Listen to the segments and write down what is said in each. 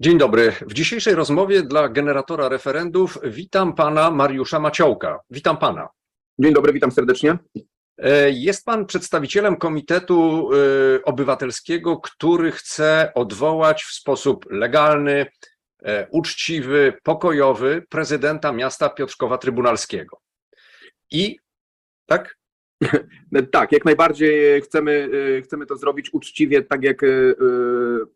Dzień dobry. W dzisiejszej rozmowie dla generatora referendów witam pana Mariusza Maciołka. Witam pana. Dzień dobry, witam serdecznie. E, Jest pan przedstawicielem Komitetu e, Obywatelskiego, który chce odwołać w sposób legalny, e, uczciwy, pokojowy prezydenta miasta Piotrkowa Trybunalskiego. I tak? Tak, jak najbardziej chcemy, e, chcemy to zrobić uczciwie, tak jak, e, e,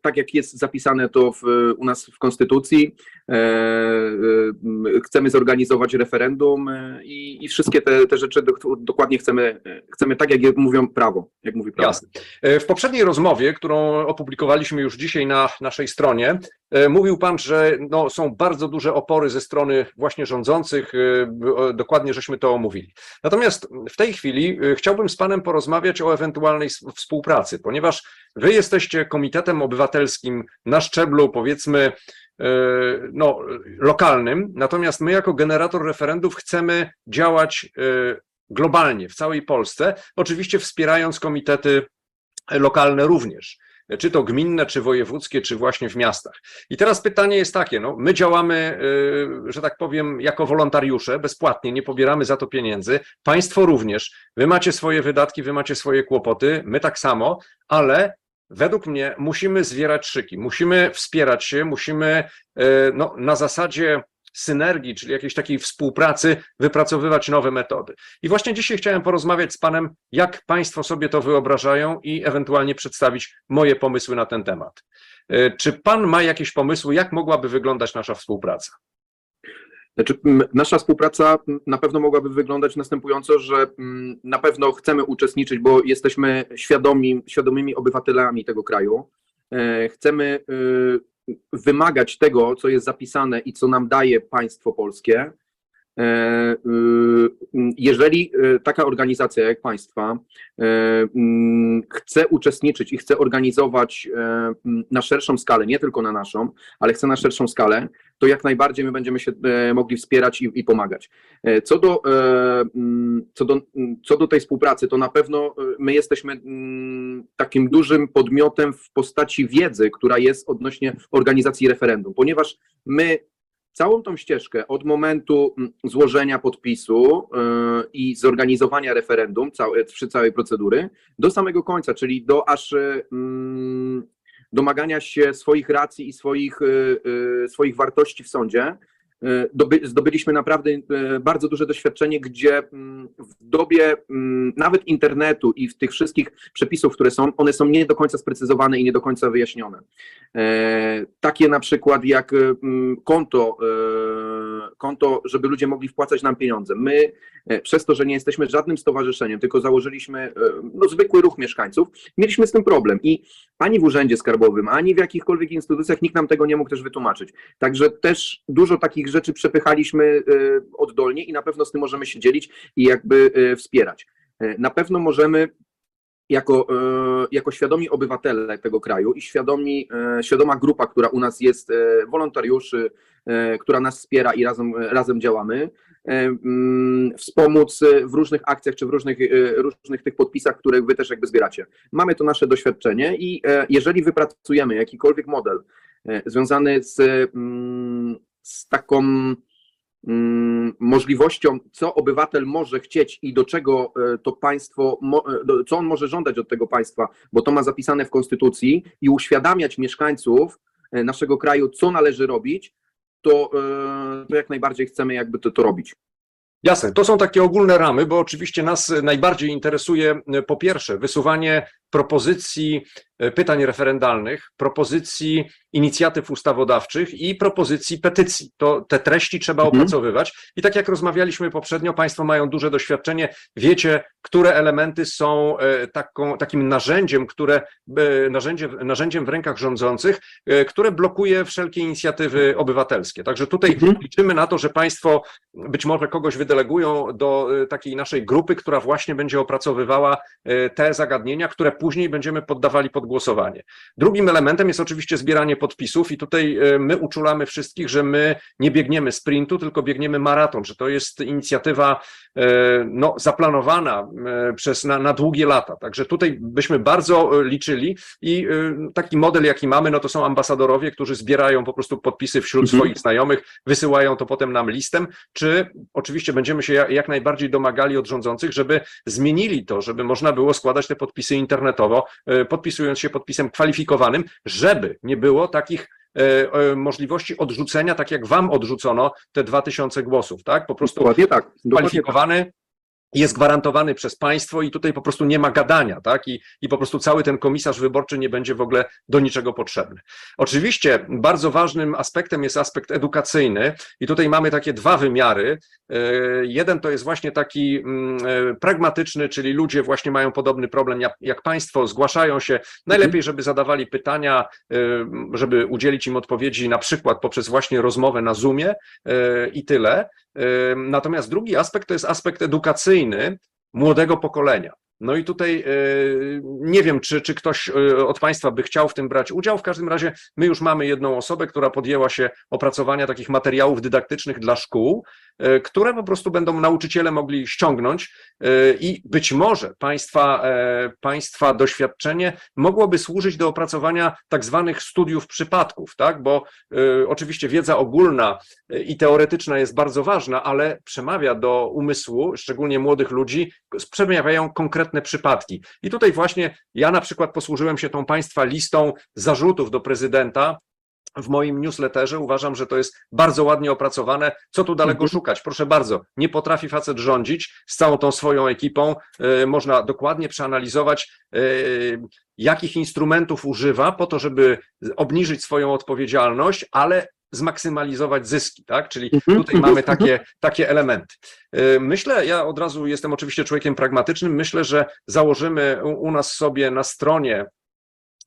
tak jak jest zapisane to w, u nas w Konstytucji. E, e, Chcemy zorganizować referendum e, i, i wszystkie te, te rzeczy dok- dokładnie chcemy, e, chcemy tak, jak mówią prawo, jak mówi prawo. Jasne. E, W poprzedniej rozmowie, którą opublikowaliśmy już dzisiaj na naszej stronie, e, mówił pan, że no, są bardzo duże opory ze strony właśnie rządzących. e, Dokładnie żeśmy to omówili. Natomiast w tej chwili e, chciałbym z panem porozmawiać o ewentualnej współpracy, ponieważ wy jesteście komitetem obywatelskim na szczeblu, powiedzmy, e, no, lokalnym, natomiast my jako generator referendów chcemy działać e, globalnie w całej Polsce, oczywiście wspierając komitety lokalne również, czy to gminne, czy wojewódzkie, czy właśnie w miastach. I teraz pytanie jest takie, no, my działamy, y, że tak powiem, jako wolontariusze, bezpłatnie, nie pobieramy za to pieniędzy, państwo również, wy macie swoje wydatki, wy macie swoje kłopoty, my tak samo, ale według mnie musimy zwierać szyki, musimy wspierać się, musimy y, no, na zasadzie synergii, czyli jakiejś takiej współpracy, wypracowywać nowe metody. I właśnie dzisiaj chciałem porozmawiać z Panem, jak Państwo sobie to wyobrażają i ewentualnie przedstawić moje pomysły na ten temat. E, Czy Pan ma jakieś pomysły, jak mogłaby wyglądać nasza współpraca? Znaczy, nasza współpraca na pewno mogłaby wyglądać następująco, że na pewno chcemy uczestniczyć, bo jesteśmy świadomi, świadomymi obywatelami tego kraju. E, Chcemy y, wymagać tego, co jest zapisane i co nam daje państwo polskie. E, y, m, Jeżeli y, taka organizacja jak państwa e, m, chce uczestniczyć i chce organizować e, m, na szerszą skalę, nie tylko na naszą, ale chce na szerszą skalę, to jak najbardziej my będziemy się e, mogli wspierać i, i pomagać. Co do, mm, co, do, mm, co do tej współpracy, to na pewno my jesteśmy mm, takim dużym podmiotem w postaci wiedzy, która jest odnośnie organizacji referendum, ponieważ my całą tą ścieżkę od momentu mm, złożenia podpisu e, i zorganizowania referendum, całe, przy całej procedury, do samego końca, czyli do aż e, mm, domagania się swoich racji i swoich, y, y, swoich wartości w sądzie, y, zdobyliśmy naprawdę y, bardzo duże doświadczenie, gdzie mm, w dobie mm, nawet internetu i w tych wszystkich przepisów, które są, one są nie do końca sprecyzowane i nie do końca wyjaśnione. E, Takie na przykład jak konto, e, konto, żeby ludzie mogli wpłacać nam pieniądze. My e, przez to, że nie jesteśmy żadnym stowarzyszeniem, tylko założyliśmy e, no, zwykły ruch mieszkańców, mieliśmy z tym problem i ani w urzędzie skarbowym, ani w jakichkolwiek instytucjach nikt nam tego nie mógł też wytłumaczyć. Także też dużo takich rzeczy przepychaliśmy e, oddolnie i na pewno z tym możemy się dzielić i jakby wspierać. Na pewno możemy jako, e, jako świadomi obywatele tego kraju i świadomi, e, świadoma grupa, która u nas jest, e, wolontariuszy, która nas wspiera i razem, razem działamy, mm, wspomóc w różnych akcjach czy w różnych, różnych tych podpisach, które wy też jakby zbieracie. Mamy to nasze doświadczenie i jeżeli wypracujemy jakikolwiek model związany z, mm, z taką możliwością, co obywatel może chcieć i do czego e, to państwo, e, co on może żądać od tego państwa, bo to ma zapisane w konstytucji i uświadamiać mieszkańców e, naszego kraju, co należy robić, to, to jak najbardziej chcemy jakby to, to robić. Jasne, to są takie ogólne ramy, bo oczywiście nas najbardziej interesuje po pierwsze wysuwanie propozycji e, pytań referendalnych, propozycji inicjatyw ustawodawczych i propozycji petycji. To te treści trzeba Mhm. opracowywać i tak jak rozmawialiśmy poprzednio, Państwo mają duże doświadczenie, wiecie, które elementy są e, taką, takim narzędziem, które e, narzędzie, narzędziem w rękach rządzących, które blokuje wszelkie inicjatywy obywatelskie. Także tutaj Mhm. liczymy na to, że Państwo być może kogoś wydelegują do takiej naszej grupy, która właśnie będzie opracowywała te zagadnienia, które później będziemy poddawali pod głosowanie. Drugim elementem jest oczywiście zbieranie podpisów i tutaj e, my uczulamy wszystkich, że my nie biegniemy sprintu, tylko biegniemy maraton, że to jest inicjatywa e, no, zaplanowana e, przez na, na długie lata. Także tutaj byśmy bardzo liczyli i taki model, jaki mamy, no to są ambasadorowie, którzy zbierają po prostu podpisy wśród Mhm. swoich znajomych, wysyłają to potem nam listem, czy oczywiście będziemy się ja- jak najbardziej domagali od rządzących, żeby zmienili to, żeby można było składać te podpisy internetowo, e, podpisując się podpisem kwalifikowanym, żeby nie było takich e, e, możliwości odrzucenia, tak jak wam odrzucono te 2000 głosów, tak? Po prostu Dokładnie tak. Dokładnie tak. kwalifikowany jest gwarantowany przez państwo i tutaj po prostu nie ma gadania, tak? I, I po prostu cały ten komisarz wyborczy nie będzie w ogóle do niczego potrzebny. Oczywiście bardzo ważnym aspektem jest aspekt edukacyjny i tutaj mamy takie dwa wymiary. E, Jeden to jest właśnie taki mm, e, pragmatyczny, czyli ludzie właśnie mają podobny problem jak, jak państwo, zgłaszają się, najlepiej, żeby zadawali pytania, e, żeby udzielić im odpowiedzi na przykład poprzez właśnie rozmowę na Zoomie i tyle. Natomiast drugi aspekt to jest aspekt edukacyjny młodego pokolenia. No i tutaj e, nie wiem, czy, czy ktoś e, od Państwa by chciał w tym brać udział. W każdym razie my już mamy jedną osobę, która podjęła się opracowania takich materiałów dydaktycznych dla szkół, które po prostu będą nauczyciele mogli ściągnąć e, i być może Państwa, e, państwa doświadczenie mogłoby służyć do opracowania tak zwanych studiów przypadków, tak? Bo e, oczywiście wiedza ogólna i teoretyczna jest bardzo ważna, ale przemawia do umysłu, szczególnie młodych ludzi, przemawiają konkretne przypadki. I tutaj właśnie ja na przykład posłużyłem się tą Państwa listą zarzutów do prezydenta. W moim newsletterze uważam, że to jest bardzo ładnie opracowane. Co tu daleko Mhm. szukać? Proszę bardzo, nie potrafi facet rządzić z całą tą swoją ekipą. E, Można dokładnie przeanalizować, e, jakich instrumentów używa po to, żeby obniżyć swoją odpowiedzialność, ale zmaksymalizować zyski, tak? Czyli Mhm, tutaj mhm, mamy takie, takie elementy. Y, Myślę, ja od razu jestem oczywiście człowiekiem pragmatycznym, myślę, że założymy u, nas sobie na stronie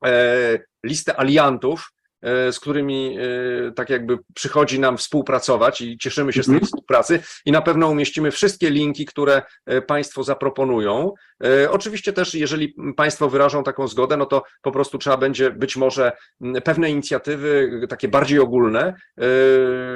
e, listę aliantów, e, z którymi e, tak jakby przychodzi nam współpracować i cieszymy się z tej Mhm. współpracy i na pewno umieścimy wszystkie linki, które e, Państwo zaproponują. E, Oczywiście też, jeżeli Państwo wyrażą taką zgodę, no to po prostu trzeba będzie być może pewne inicjatywy, e, takie bardziej ogólne, e,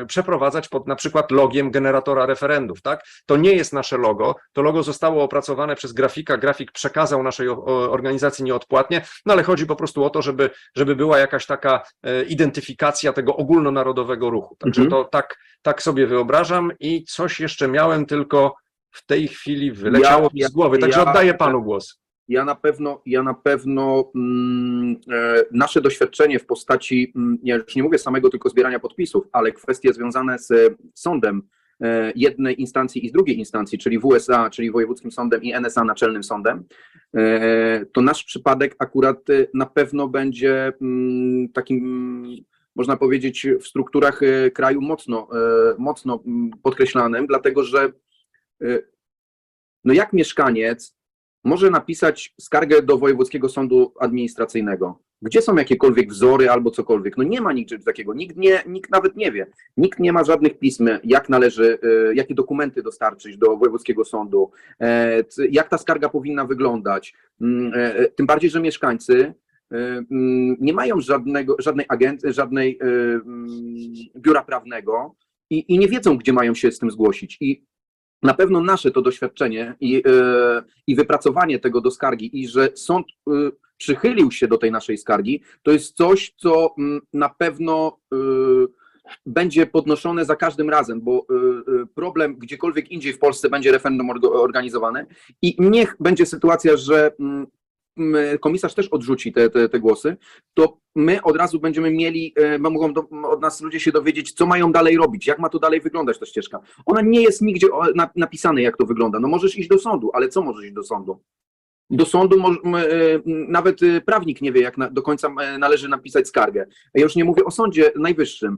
przeprowadzać pod na przykład logiem generatora referendów, tak? To nie jest nasze logo, to logo zostało opracowane przez grafika, grafik przekazał naszej organizacji nieodpłatnie, no ale chodzi po prostu o to, żeby, żeby była jakaś taka e, identyfikacja tego ogólnonarodowego ruchu. Także Mhm. to tak, tak sobie wyobrażam i coś jeszcze miałem, tylko w tej chwili wyleciało Ja- mi z głowy, także ja- oddaję panu głos. Ja na pewno, ja na pewno mm, e, nasze doświadczenie w postaci, mm, ja już nie mówię samego tylko zbierania podpisów, ale kwestie związane z e, sądem e, jednej instancji i z drugiej instancji, czyli WSA, czyli Wojewódzkim Sądem i NSA Naczelnym Sądem, e, to nasz przypadek akurat e, na pewno będzie mm, takim, można powiedzieć, w strukturach e, kraju mocno, e, mocno mm, podkreślanym, dlatego że no jak mieszkaniec może napisać skargę do Wojewódzkiego Sądu Administracyjnego. Gdzie są jakiekolwiek wzory albo cokolwiek? No nie ma niczego takiego. Nikt, nie, nikt nawet nie wie. Nikt nie ma żadnych pism, jak należy, e, jakie dokumenty dostarczyć do Wojewódzkiego Sądu, e, jak ta skarga powinna wyglądać. Mm, e, e, Tym bardziej, że mieszkańcy e, mm, nie mają żadnego, żadnej agencji, żadnej mm, biura prawnego i, i nie wiedzą, gdzie mają się z tym zgłosić. I na pewno nasze to doświadczenie i, e, i wypracowanie tego do skargi i że sąd e, przychylił się do tej naszej skargi, to jest coś, co mm, na pewno e, będzie podnoszone za każdym razem, bo problem gdziekolwiek indziej w Polsce będzie referendum organizowane i niech będzie sytuacja, że mm, komisarz też odrzuci te, te, te głosy, to my od razu będziemy mieli, e, mogą do, od nas ludzie się dowiedzieć, co mają dalej robić, jak ma to dalej wyglądać ta ścieżka. Ona nie jest nigdzie napisane, jak to wygląda. No możesz iść do sądu, ale co możesz iść do sądu? Do sądu e, nawet e, prawnik nie wie, jak do końca należy napisać skargę. Ja już nie mówię o Sądzie Najwyższym,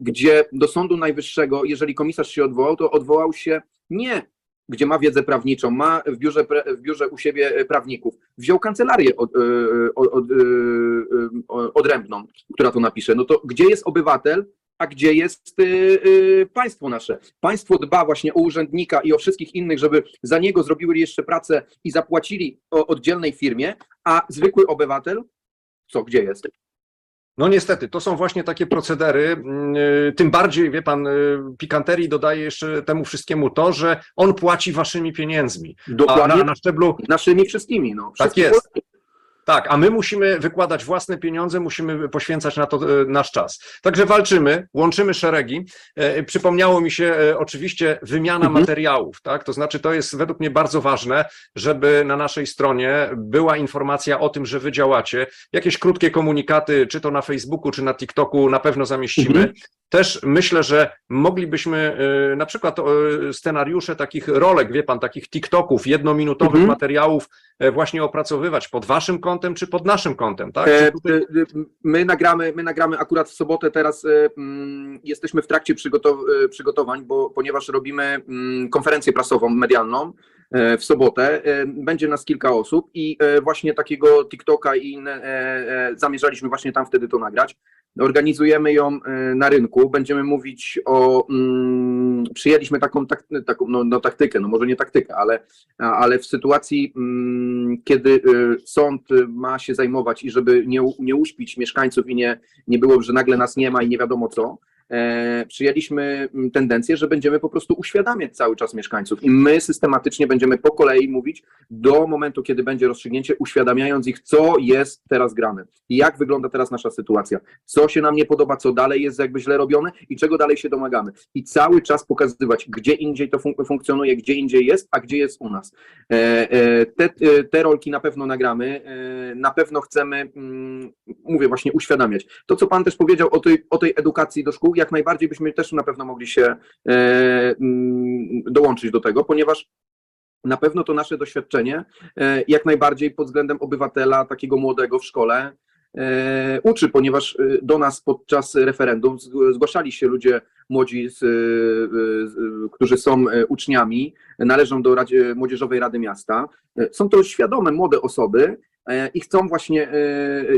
gdzie do Sądu Najwyższego, jeżeli komisarz się odwołał, to odwołał się nie gdzie ma wiedzę prawniczą, ma w biurze, w biurze u siebie e, prawników, wziął kancelarię od, e, od, od, e, e, odrębną, która to napisze. No to gdzie jest obywatel, a gdzie jest państwo nasze. Państwo dba właśnie o urzędnika i o wszystkich innych, żeby za niego zrobiły jeszcze pracę i zapłacili oddzielnej firmie, a zwykły obywatel, co, gdzie jest? No niestety, to są właśnie takie procedery. mm, y, Tym bardziej, wie pan, y, pikanterii dodaje jeszcze temu wszystkiemu to, że on płaci waszymi pieniędzmi. A Dokładnie na, na szczeblu naszymi wszystkimi. No. Tak Wszystkich jest. Polaków. Tak, a my musimy wykładać własne pieniądze, musimy poświęcać na to e, nasz czas. Także walczymy, łączymy szeregi. E, Przypomniało mi się e, oczywiście wymiana Mhm. materiałów, tak? To znaczy, to jest według mnie bardzo ważne, żeby na naszej stronie była informacja o tym, że wy działacie. Jakieś krótkie komunikaty, czy to na Facebooku, czy na TikToku, na pewno zamieścimy. Mhm. Też myślę, że moglibyśmy e, na przykład scenariusze takich rolek, wie pan, takich TikToków, jednominutowych Mhm. materiałów e, właśnie opracowywać pod waszym kątem czy pod naszym kątem, tak? E, tutaj- e, My nagramy, my nagramy akurat w sobotę teraz mm, jesteśmy w trakcie przygotow przygotowań, bo ponieważ robimy mm, konferencję prasową medialną w sobotę, e, będzie nas kilka osób i e, właśnie takiego TikToka i inne e, e, zamierzaliśmy właśnie tam wtedy to nagrać. Organizujemy ją e, na rynku, będziemy mówić o, mm, przyjęliśmy taką, tak, taką no, no, taktykę, no może nie taktykę, ale ale w sytuacji, mm, kiedy sąd ma się zajmować i żeby nie, nie uśpić mieszkańców i nie, nie było, że nagle nas nie ma i nie wiadomo co, e, przyjęliśmy mm, tendencję, że będziemy po prostu uświadamiać cały czas mieszkańców i my systematycznie będziemy po kolei mówić do momentu, kiedy będzie rozstrzygnięcie, uświadamiając ich, co jest teraz grane jak wygląda teraz nasza sytuacja, co się nam nie podoba, co dalej jest jakby źle robione i czego dalej się domagamy. I cały czas pokazywać, gdzie indziej to fun- funkcjonuje, gdzie indziej jest, a gdzie jest u nas. E, e, Te, e, te rolki na pewno nagramy, e, na pewno chcemy, mm, mówię właśnie, uświadamiać. To, co Pan też powiedział o tej, o tej edukacji do szkół, jak najbardziej byśmy też na pewno mogli się e, mm, dołączyć do tego, ponieważ na pewno to nasze doświadczenie, e, jak najbardziej pod względem obywatela, takiego młodego w szkole, e, uczy, ponieważ do nas podczas referendum zg- zgłaszali się ludzie młodzi, z, którzy są uczniami, należą do Radzie, Młodzieżowej Rady Miasta. Są to świadome młode osoby i chcą właśnie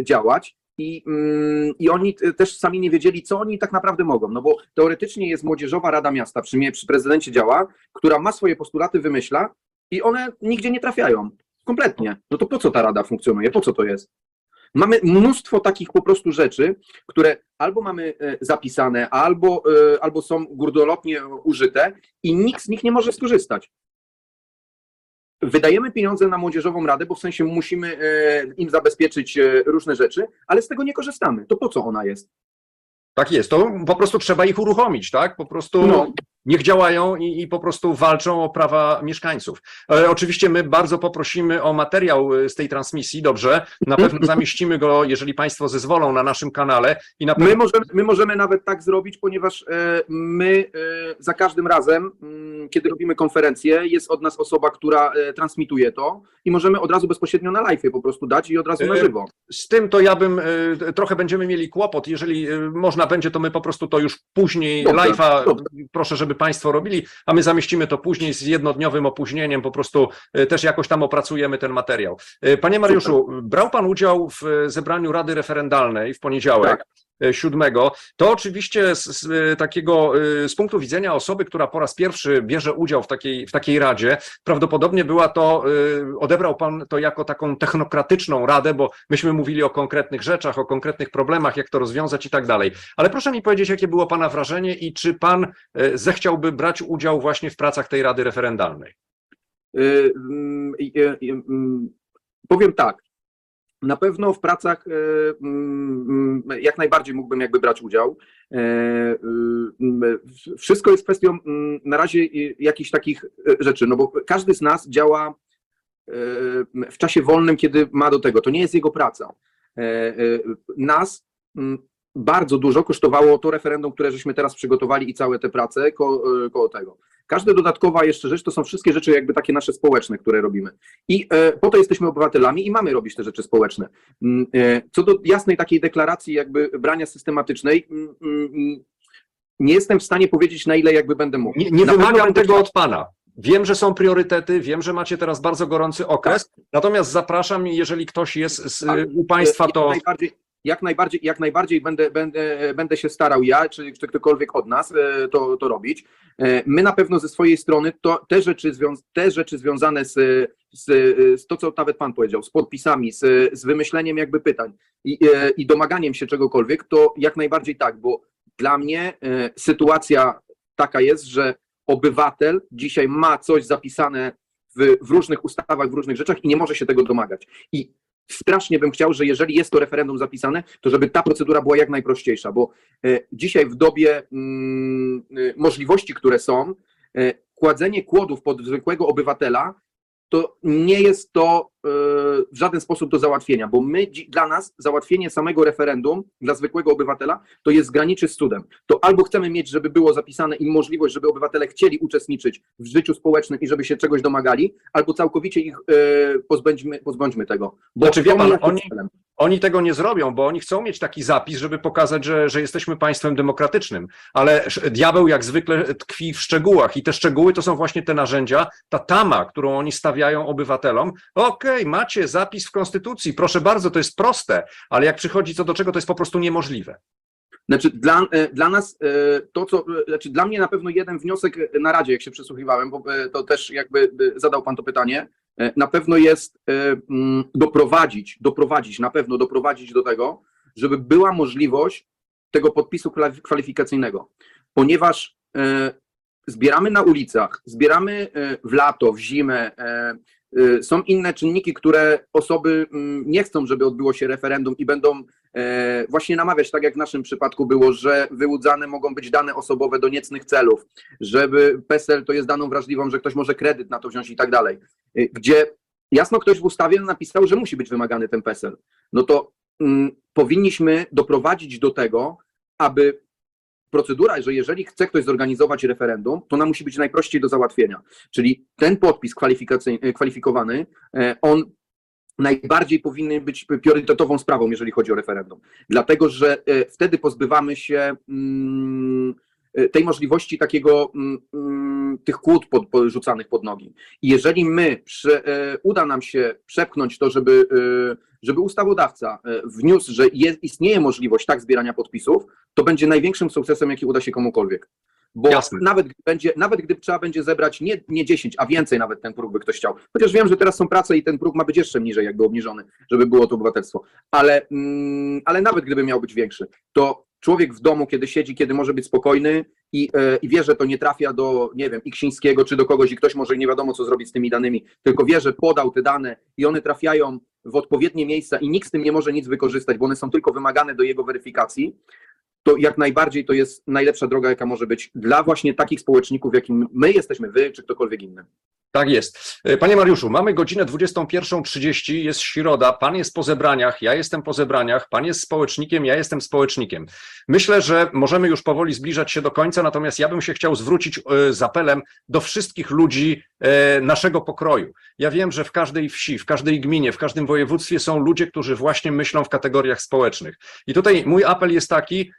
działać. I, mm, I oni t- też sami nie wiedzieli, co oni tak naprawdę mogą. No bo teoretycznie jest Młodzieżowa Rada Miasta, przy, mnie- przy prezydencie działa, która ma swoje postulaty, wymyśla i one nigdzie nie trafiają. Kompletnie. No to po co ta rada funkcjonuje? Po co to jest? Mamy mnóstwo takich po prostu rzeczy, które albo mamy e, zapisane, albo, e, albo są górnolotnie użyte i nikt z nich nie może skorzystać. Wydajemy pieniądze na młodzieżową radę, bo w sensie musimy e, im zabezpieczyć e, różne rzeczy, ale z tego nie korzystamy. To po co ona jest? Tak jest, to po prostu trzeba ich uruchomić, tak? Po prostu No. Niech działają i, i po prostu walczą o prawa mieszkańców. E, oczywiście my bardzo poprosimy o materiał e, z tej transmisji, dobrze? Na pewno zamieścimy go, jeżeli Państwo zezwolą na naszym kanale i na pewno My możemy, my możemy nawet tak zrobić, ponieważ e, my e, za każdym razem, mm, kiedy robimy konferencję, jest od nas osoba, która e, transmituje to i możemy od razu bezpośrednio na live po prostu dać i od razu na E, żywo. Z tym to ja bym, y, trochę będziemy mieli kłopot, jeżeli y, można będzie, to my po prostu to już później Dobrze, live'a, dobrze. proszę, żeby Państwo robili, a my zamieścimy to później z jednodniowym opóźnieniem, po prostu y, też jakoś tam opracujemy ten materiał. Y, Panie Mariuszu, brał Pan udział w y, zebraniu Rady Referendalnej w poniedziałek. Tak. Y, Siódmego. To oczywiście z, z y, takiego, y, z punktu widzenia osoby, która po raz pierwszy bierze udział w takiej, w takiej radzie, prawdopodobnie była to, odebrał Pan to jako taką technokratyczną radę, bo myśmy mówili o konkretnych rzeczach, o konkretnych problemach, jak to rozwiązać i tak dalej. Ale proszę mi powiedzieć, jakie było Pana wrażenie i czy Pan zechciałby brać udział właśnie w pracach tej rady referendalnej? Mm, mm, Powiem tak. Na pewno w pracach y, mm, mm, jak najbardziej mógłbym jakby brać udział. E, mm, Wszystko jest kwestią mm, na razie jakichś takich rzeczy, no bo każdy z nas działa w czasie wolnym, kiedy ma do tego. To nie jest jego praca. E, Nas bardzo dużo kosztowało to referendum, które żeśmy teraz przygotowali i całe te prace ko, koło tego. Każda dodatkowa jeszcze rzecz to są wszystkie rzeczy jakby takie nasze społeczne, które robimy. I e, po to jesteśmy obywatelami i mamy robić te rzeczy społeczne. Mm, e, Co do jasnej takiej deklaracji jakby brania systematycznej, mm, mm, nie jestem w stanie powiedzieć na ile jakby będę mógł. Nie, nie wymagam tego od Pana. Wiem, że są priorytety, wiem, że macie teraz bardzo gorący okres, natomiast zapraszam, jeżeli ktoś jest z, Tak. u Państwa, Jak to najbardziej, jak najbardziej, jak najbardziej będę, będę, będę się starał ja, czy, czy ktokolwiek od nas e, to, to robić. E, My na pewno ze swojej strony to, te, rzeczy te rzeczy związane z, z, z to, co nawet Pan powiedział, z podpisami, z, z wymyśleniem jakby pytań i, e, i domaganiem się czegokolwiek, to jak najbardziej tak, bo dla mnie sytuacja taka jest, że obywatel dzisiaj ma coś zapisane w, w różnych ustawach, w różnych rzeczach i nie może się tego domagać. I strasznie bym chciał, że jeżeli jest to referendum zapisane, to żeby ta procedura była jak najprościejsza, bo e, dzisiaj w dobie mm, e, możliwości, które są, e, kładzenie kłodów pod zwykłego obywatela, to nie jest to w żaden sposób do załatwienia, bo my, dla nas załatwienie samego referendum dla zwykłego obywatela to jest graniczy z cudem. To albo chcemy mieć, żeby było zapisane i możliwość, żeby obywatele chcieli uczestniczyć w życiu społecznym i żeby się czegoś domagali, albo całkowicie ich e, pozbędźmy, pozbądźmy tego. Bo Znaczy, wie pan, oni- celem. Oni tego nie zrobią, bo oni chcą mieć taki zapis, żeby pokazać, że, że jesteśmy państwem demokratycznym. Ale diabeł jak zwykle tkwi w szczegółach i te szczegóły to są właśnie te narzędzia, ta tama, którą oni stawiają obywatelom. Okej, macie zapis w konstytucji, proszę bardzo, to jest proste, ale jak przychodzi co do czego, to jest po prostu niemożliwe. Znaczy dla, e, dla nas e, to, co, e, znaczy dla mnie na pewno jeden wniosek na Radzie, jak się przysłuchiwałem, bo to też jakby zadał Pan to pytanie, na pewno jest mm, doprowadzić, doprowadzić, na pewno doprowadzić do tego, żeby była możliwość tego podpisu kwali- kwalifikacyjnego, ponieważ zbieramy na ulicach, zbieramy w lato, w zimę, są inne czynniki, które osoby mm, nie chcą, żeby odbyło się referendum i będą e, właśnie namawiać, tak jak w naszym przypadku było, że wyłudzane mogą być dane osobowe do niecnych celów, żeby PESEL to jest daną wrażliwą, że ktoś może kredyt na to wziąć i tak dalej, E, gdzie jasno ktoś w ustawie napisał, że musi być wymagany ten PESEL. No to mm, powinniśmy doprowadzić do tego, aby procedura, że jeżeli chce ktoś zorganizować referendum, to ona musi być najprościej do załatwienia. Czyli ten podpis kwalifikacyjny, kwalifikowany, e, on najbardziej powinny być priorytetową sprawą, jeżeli chodzi o referendum. Dlatego, że e, wtedy pozbywamy się mm, e, tej możliwości takiego, mm, mm, tych kłód rzucanych pod nogi. I jeżeli my e, uda nam się przepchnąć to, żeby, e, żeby ustawodawca e, wniósł, że jest, istnieje możliwość tak zbierania podpisów, to będzie największym sukcesem, jaki uda się komukolwiek. Bo Jasne. nawet, gdy będzie, nawet gdy trzeba będzie zebrać nie, nie 10, a więcej nawet ten próg by ktoś chciał. Chociaż wiem, że teraz są prace i ten próg ma być jeszcze niżej, jakby obniżony, żeby było to obywatelstwo. Ale, mm, ale nawet gdyby miał być większy, to człowiek w domu, kiedy siedzi, kiedy może być spokojny i, e, i wie, że to nie trafia do, nie wiem, Iksińskiego czy do kogoś i ktoś może nie wiadomo, co zrobić z tymi danymi, tylko wie, że podał te dane i one trafiają w odpowiednie miejsca i nikt z tym nie może nic wykorzystać, bo one są tylko wymagane do jego weryfikacji, to jak najbardziej to jest najlepsza droga, jaka może być dla właśnie takich społeczników, jakim my jesteśmy, wy czy ktokolwiek inny. Tak jest. E, Panie Mariuszu, mamy godzinę 21.30, jest środa, pan jest po zebraniach, ja jestem po zebraniach, pan jest społecznikiem, ja jestem społecznikiem. Myślę, że możemy już powoli zbliżać się do końca, natomiast ja bym się chciał zwrócić e, z apelem do wszystkich ludzi e, naszego pokroju. Ja wiem, że w każdej wsi, w każdej gminie, w każdym województwie są ludzie, którzy właśnie myślą w kategoriach społecznych. I tutaj mój apel jest taki,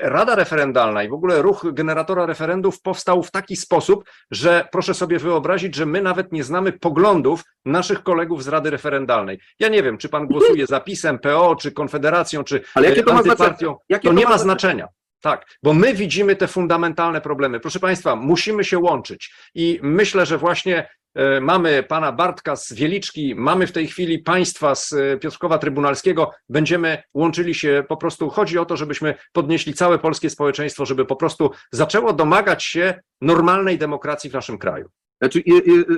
Rada Referendalna i w ogóle ruch generatora referendów powstał w taki sposób, że proszę sobie wyobrazić, że my nawet nie znamy poglądów naszych kolegów z Rady Referendalnej. Ja nie wiem, czy pan głosuje za PiSem, PO, czy Konfederacją, czy Ale jakie to ma antypartią. Jakie To nie ma znaczenia. Tak, bo my widzimy te fundamentalne problemy. Proszę Państwa, musimy się łączyć i myślę, że właśnie e, mamy pana Bartka z Wieliczki, mamy w tej chwili państwa z e, Piotrkowa Trybunalskiego, będziemy łączyli się po prostu, chodzi o to, żebyśmy podnieśli całe polskie społeczeństwo, żeby po prostu zaczęło domagać się normalnej demokracji w naszym kraju. Znaczy,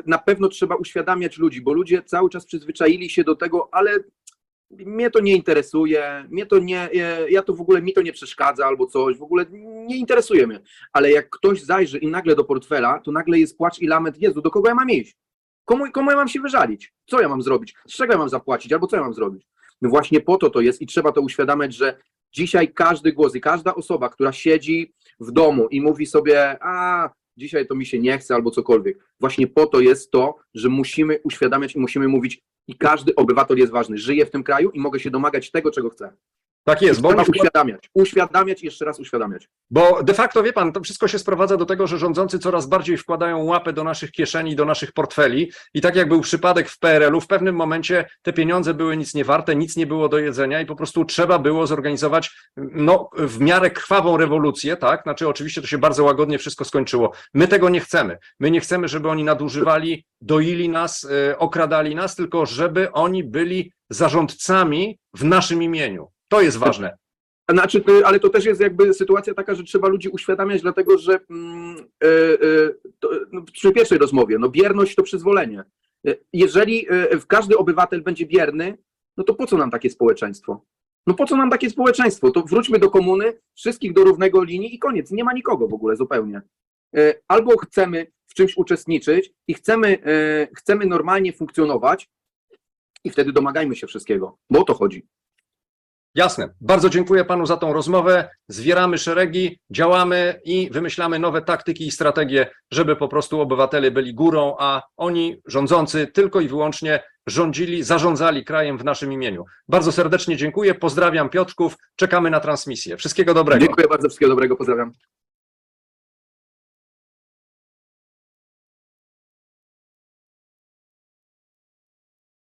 na pewno trzeba uświadamiać ludzi, bo ludzie cały czas przyzwyczaili się do tego, ale mnie to nie interesuje, mnie to nie, ja to w ogóle, mi to nie przeszkadza albo coś, w ogóle nie interesuje mnie. Ale jak ktoś zajrzy i nagle do portfela, to nagle jest płacz i lament, Jezu, do kogo ja mam iść? Komu, komu ja mam się wyżalić? Co ja mam zrobić? Z czego ja mam zapłacić? Albo co ja mam zrobić? No właśnie po to to jest i trzeba to uświadamiać, że dzisiaj każdy głos i każda osoba, która siedzi w domu i mówi sobie, a dzisiaj to mi się nie chce albo cokolwiek. Właśnie po to jest to, że musimy uświadamiać i musimy mówić i każdy obywatel jest ważny. Żyję w tym kraju i mogę się domagać tego, czego chcę. Tak jest, bo Trzeba oni uświadamiać, uświadamiać i jeszcze raz uświadamiać. Bo de facto, wie pan, to wszystko się sprowadza do tego, że rządzący coraz bardziej wkładają łapę do naszych kieszeni, do naszych portfeli i tak jak był przypadek w PRL-u, w pewnym momencie te pieniądze były nic nie warte, nic nie było do jedzenia i po prostu trzeba było zorganizować no, w miarę krwawą rewolucję, tak? Znaczy oczywiście to się bardzo łagodnie wszystko skończyło. My tego nie chcemy. My nie chcemy, żeby oni nadużywali, doili nas, e, okradali nas, tylko żeby oni byli zarządcami w naszym imieniu. To jest ważne. Znaczy, y, ale to też jest jakby sytuacja taka, że trzeba ludzi uświadamiać, dlatego że mm, y, y, to, no, przy pierwszej rozmowie, no bierność to przyzwolenie. Y, Jeżeli y, każdy obywatel będzie bierny, no to po co nam takie społeczeństwo? No po co nam takie społeczeństwo? To wróćmy do komuny, wszystkich do równego linii i koniec. Nie ma nikogo w ogóle zupełnie. Y, Albo chcemy w czymś uczestniczyć i chcemy, y, chcemy normalnie funkcjonować i wtedy domagajmy się wszystkiego, bo o to chodzi. Jasne. Bardzo dziękuję panu za tą rozmowę. Zwieramy szeregi, działamy i wymyślamy nowe taktyki i strategie, żeby po prostu obywatele byli górą, a oni rządzący tylko i wyłącznie rządzili, zarządzali krajem w naszym imieniu. Bardzo serdecznie dziękuję. Pozdrawiam Piotrków. Czekamy na transmisję. Wszystkiego dobrego. Dziękuję bardzo, wszystkiego dobrego, pozdrawiam.